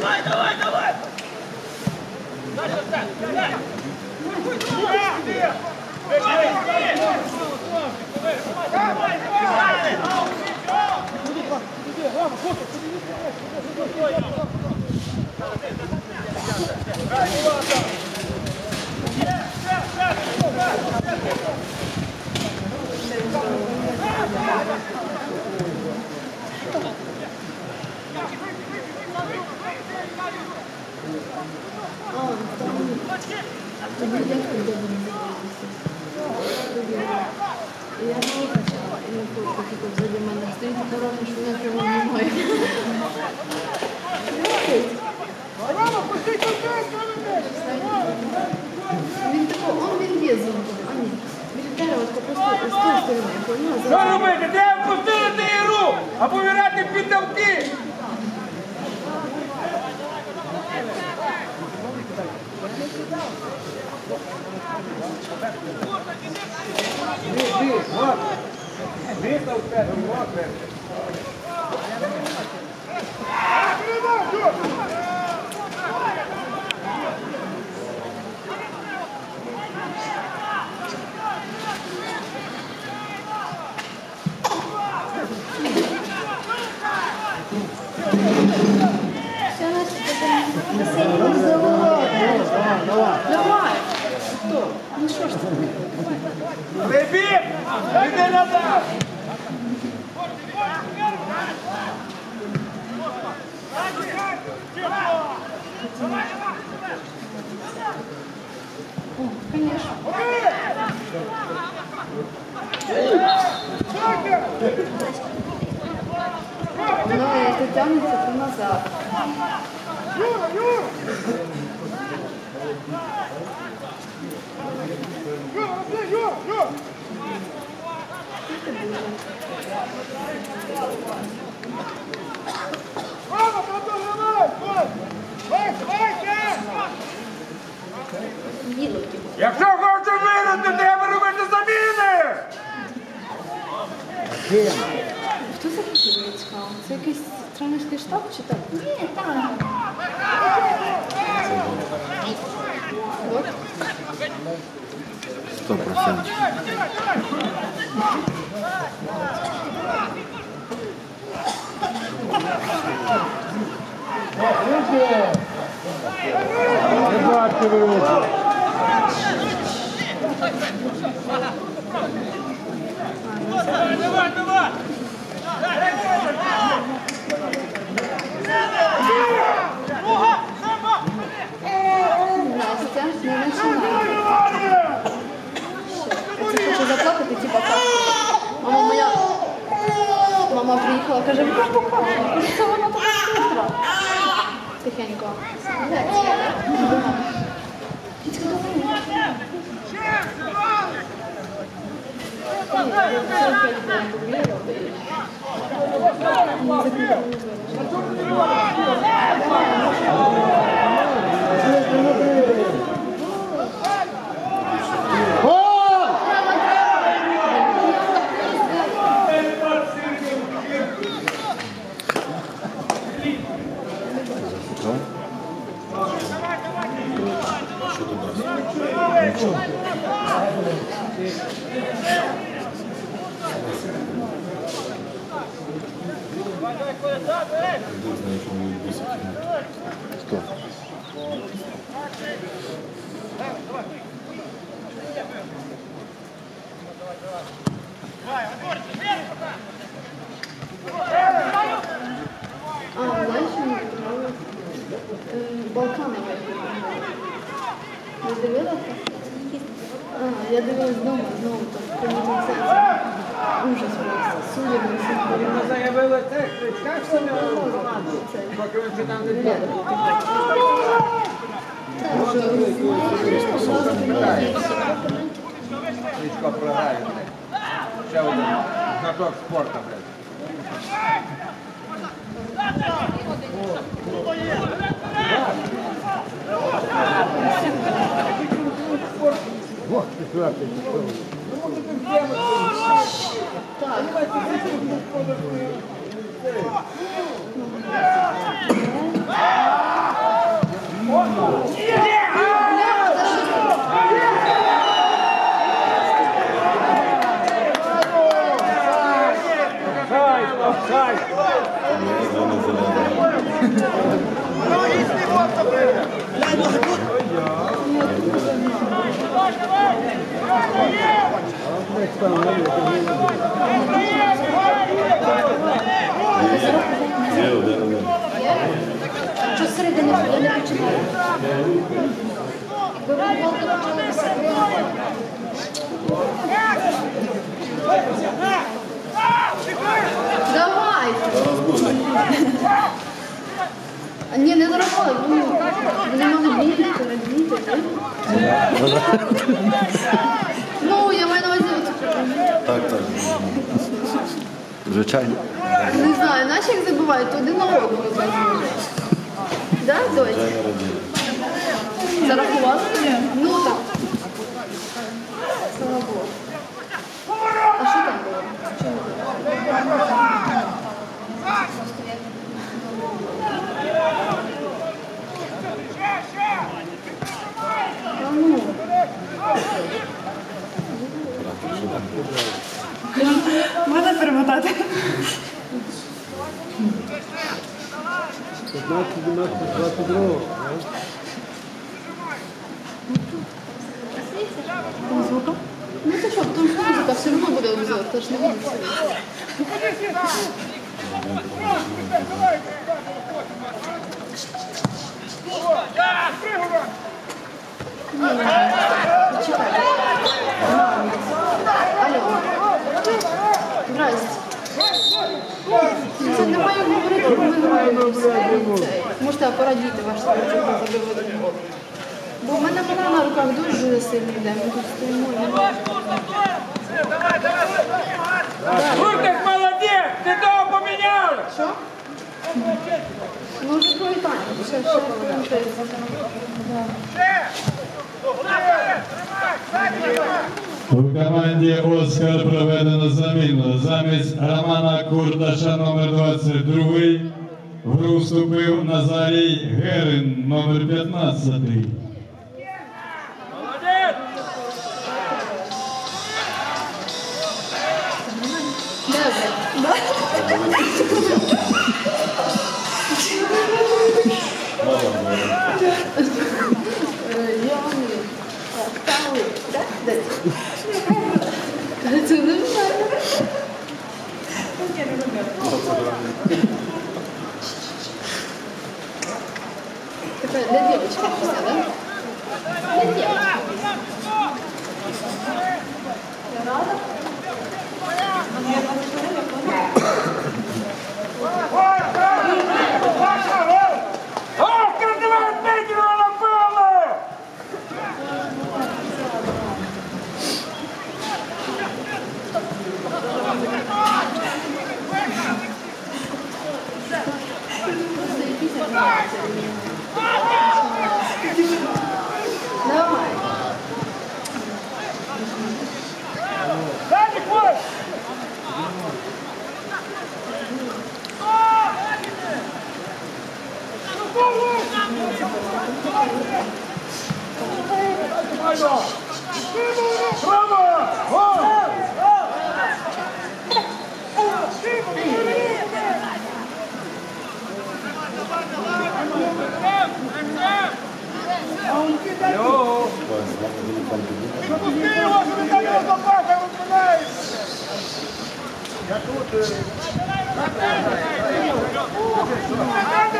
Давай, давай, давай! Я не почала, і він тут взагалі мене стоїть ласка, просто Що робити? Треба пустити її рук, а повіряти під давки. Вітав Давай. Хто? Ну що ж ти? Лебід! Іди назад! Конечно. Воно як тягнеться, то назад. Діло ті. Якщо хочеш виграти, треба робити заміни! Хто це хотів, мені цікаво? Це якийсь Тренерський штаб чи так? Ні, там. От. Сто процентов. Не бачите ви руки. Давай, давай! Настя, не починай. Це хочу заплакати, типа так. Мама моя. Мама приїхала, каже, ви ж покажете. Кажу, це вона така хитра. Тихенько. Молодець. Дітка, давай. Ні, я Кто? А, знаєш, мені подобалось Балканове. Не дивилася? А, я дивилась вдома, знову там, прямому сенсі. Ужас просто. Судя на всіх Вона заявила те, як самі команду. Поки ви там не буде. Кличко програє. Ще один знаток спорту, блядь. Четвертий пішов. Так. Офсайд, офсайд. Зелена, зелена. Є один, один. Що зсередини я не починаю? Якби ви гол то почали високувати. Давай! Зараз буде. А, Ні, не зараховуй, ну, вони мали бігти, розбігти. Звичайно. не знаю, наші як забувають, то один на одного забувають. Да, дочь? Звичайно радію. Зарахували? Ну так. Слава Богу. А що там було? Чому? Та ну. Можна перемотати? 15, 12, 22. Ну це що, тому що музика все одно буде обзор, то ж не буде. Почекай. Не маю говорити, бо ми. Це, Можете порадіти ваш на. Бо в мене вона на руках дуже сильно йде. Ми тут стоїмо. і не- Гуртик молодець! Ти того поміняли! Що? Ну, вже другий тайм. Ще, ще повертається. У команді Оскар проведено заміну. Замість Романа Курдаша номер 22 в гру вступив Назарій Герин номер 15. Hadi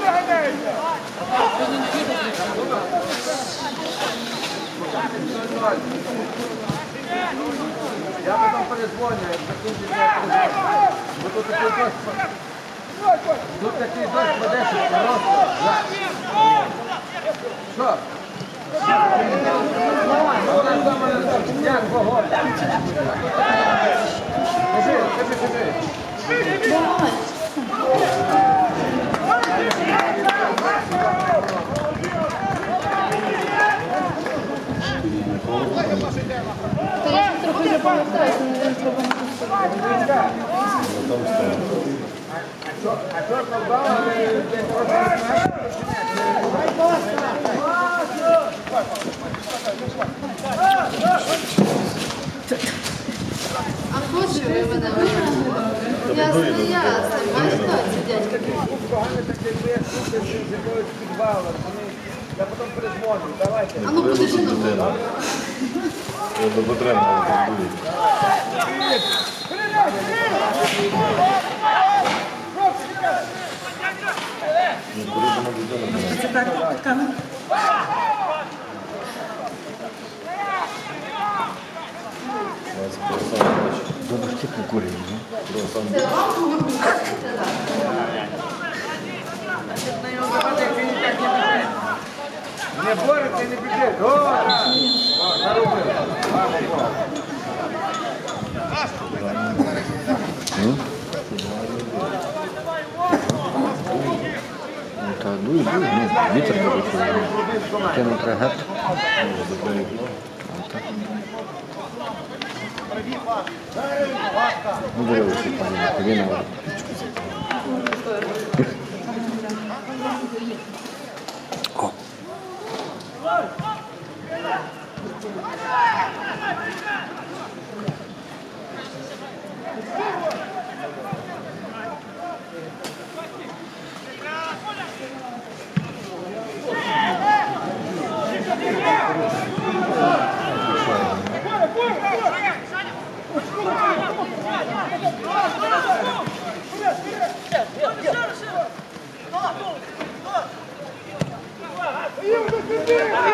be hadi. Я потім передзвоню, як закінчиться, я передзвоню. Бо тут такий дощ, тут такий дощ по 10 просто. Що? Давай, давай, як вогонь. Кажи, кажи, кажи. Давай. Та я ще А хоче ви мене Ясно, ясно. Бачите, дядька? Тут погано так якби я слухав, з якогось підвала. Я потім передзвоню. Давайте. А ну подожди на Я до потрібно буде. Ну, по-різному дитина буде. Це так, камера. У нас круасан, бачиш. Добре, що курі, Круасан. Це вам повернути? Це так. Не бореться, не біжить. О, так. О, заробив. Слава Богу. Та дуй, дуй, ну, вітер дуже чує. Тему треба геть. Ну, бери оці пані на коліна. О. Yeah.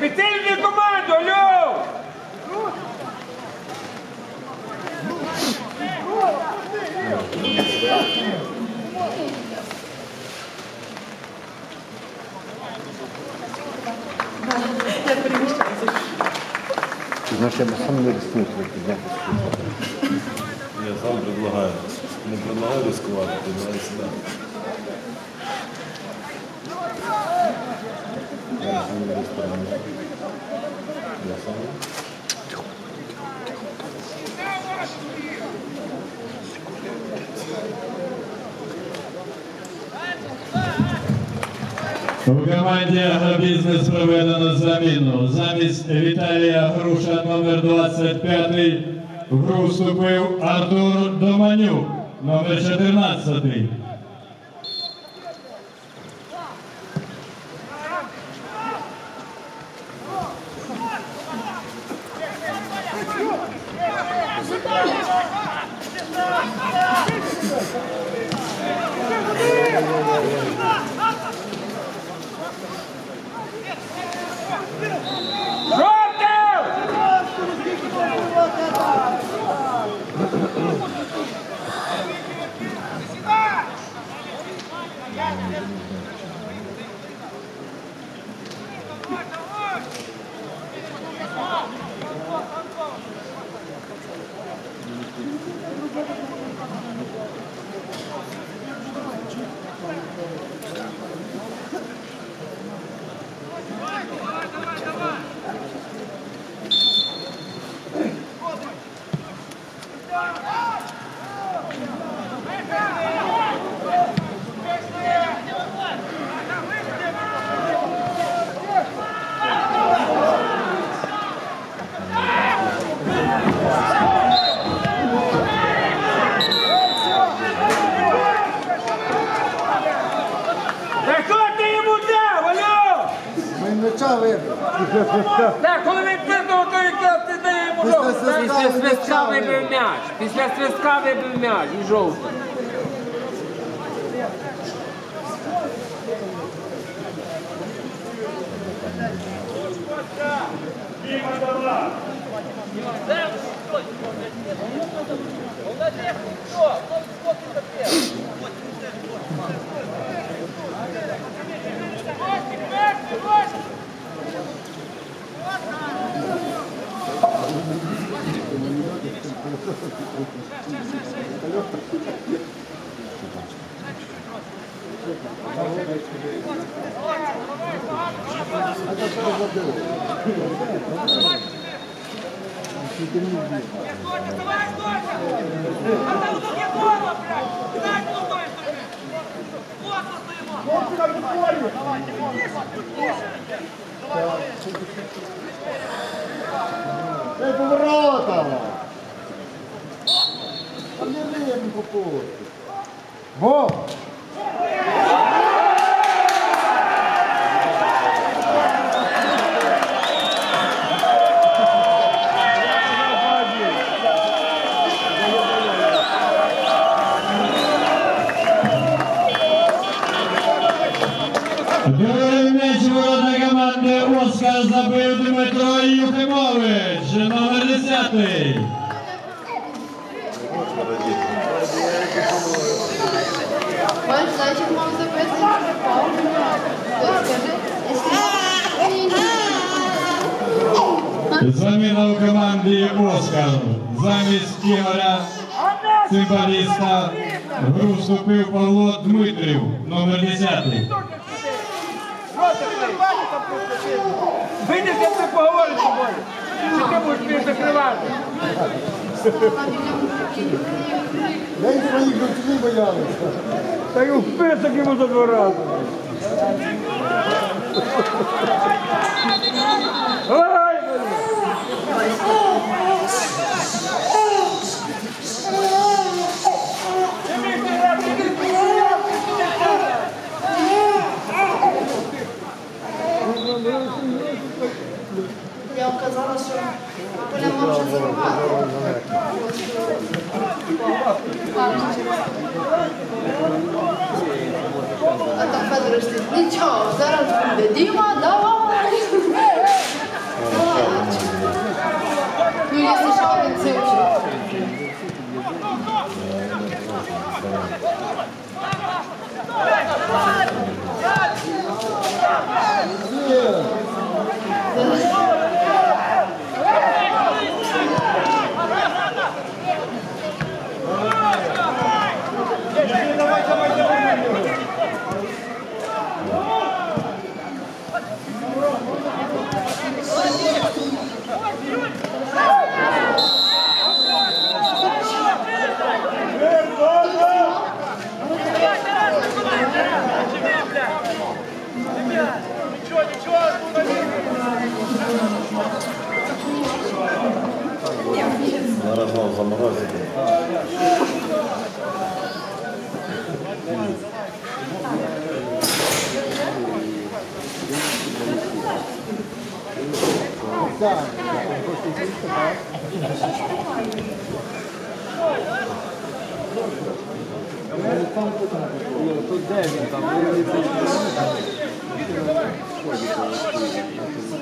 Підтримуй команду, алло! Я переміщаюся. Знаєш, я би сам не рискнув туди підняти. Я сам предлагаю. Не предлагаю ризикувати, предлагаю сюди. Я сам не ресторан. Я сам. У команді агробізнес проведено заміну. Замість Віталія Груша номер 25 в гру вступив Артур Доманюк номер 14. Так, коли він пирнув, то якраз ти дай йому Після жовтий. свистка Після свистка вибив. вибив м'яч. Після свистка вибив м'яч і жовтий. Діма, давай. Ей, поворота! А не видно попу. Во! Другий забив Дмитро Юхимович, номер 10. Бачиш, зайчик мав забити, попав. Ось, скажи, якщо... Ні, ні. Заміна у команді Оскар. Замість Ігоря Цимбаліста в гру вступив Павло Дмитрів, номер 10. Поговорю з тобою. Чи ти будеш мені закривати? Я і своїх дочки боялися. Та й у список йому за два рази. Ай, блін. Я вам казала, що Коля може забивати. А там Федорович сидить, нічого, зараз буде.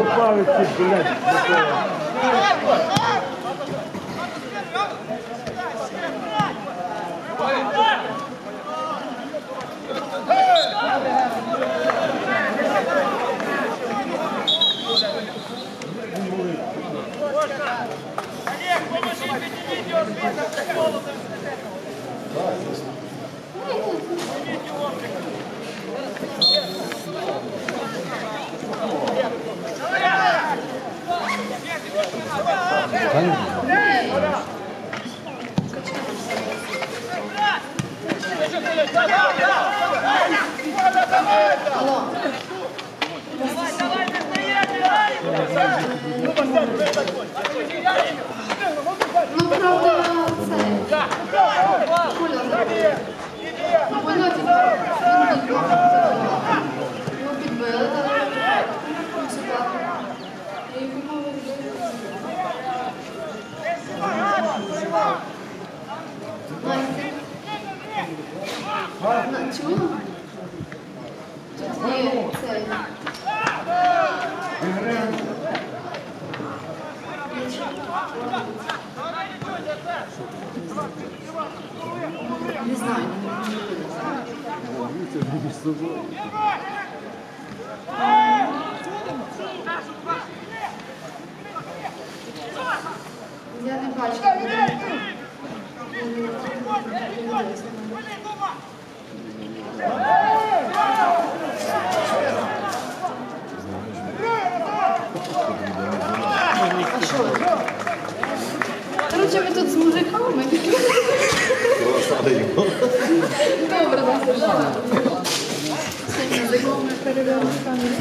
Opa, esse grande. Алло. Ну, правда, це... Коля, ну, Коля, він не Його підбили, але собаку. Я йому мовив. Настя. Чула? Тут є цей не funny.